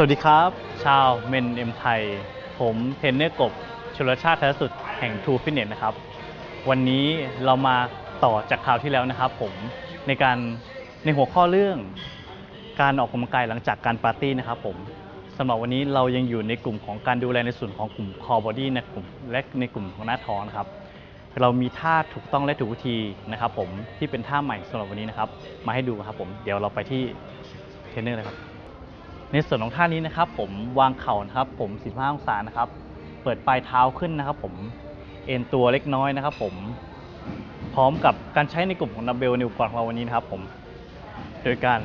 สวัสดีครับ ชาวเมนเอ็มไทย ผมเทรนเนอร์กบชลชาติทสุดแห่ง True Fitness นะครับ วันนี้เรามาต่อจากคราวที่แล้วนะครับ ผมในการในหัวข้อเรื่อง การออกกำลังกายหลังจากการปาร์ตี้นะครับผมสำหรับวันนี้เรายังอยู่ในกลุ่มของการดูแลในส่วนของกลุ่ม core body ในกลุ่มและในกลุ่มของหน้าท้องนะครับเรามีท่าถูกต้องและถูกวิธีนะครับ ผมที่เป็นท่าใหม่สำหรับวันนี้นะครับ มาให้ดูครับผมเดี๋ยวเราไปที่เทรนเนอร์เลยครับ ในส่วนของท่านี้นะครับ ผมวางเข่านะครับ ผม 15 องศานะครับ เปิดปลายเท้าขึ้นนะครับ ผมเอ็นตัวเล็กน้อยนะครับ ผมพร้อมกับการใช้ในกลุ่มของดัมเบลนอุปกรของเราวันนี้นะครับ ผม โดยการ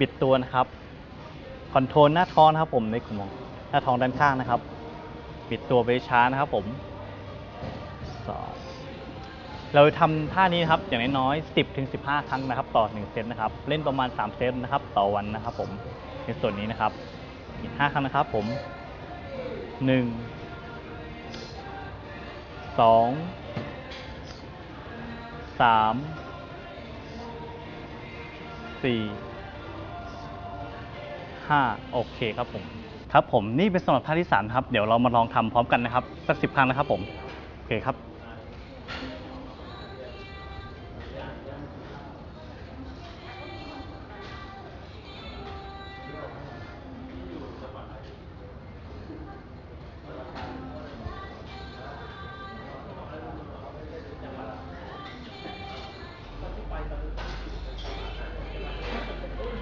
บิดตัวนะครับคอนโทรลหน้าท้องนะครับ ผมในกลุ่มของหน้าท้องด้านข้างนะครับ บิดตัวไปช้านะครับ ผมสอง เราทำท่านี้นะครับอย่างน้อยๆ10ถึง15 ครั้งนะครับ ต่อ 1 เซตนะครับ เล่นประมาณ 3 เซตนะครับ ต่อวันนะครับ ผมในส่วนนี้นะครับอีก5ครั้งนะครับ ผม 1 2 3 4 5โอเคครับผมครับผมนี่เป็นสำหรับท่าที่3ครับเดี๋ยวเรามาลองทำพร้อมกันนะครับสักสิบครั้งนะครับผมโอเคครับ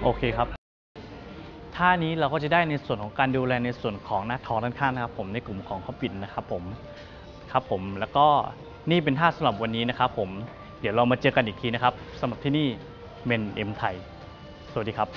โอเคครับท่านี้เราก็จะได้ในส่วนของการดูแลในส่วนของหน้าท้องด้านข้างนะครับ ผมในกลุ่มของข้อปิดนะครับผมครับผมแล้วก็นี่เป็นท่าสำหรับวันนี้นะครับ ผมเดี๋ยวเรามาเจอกันอีกทีนะครับสำหรับที่นี่เมนเอ็มไทยสวัสดีครับ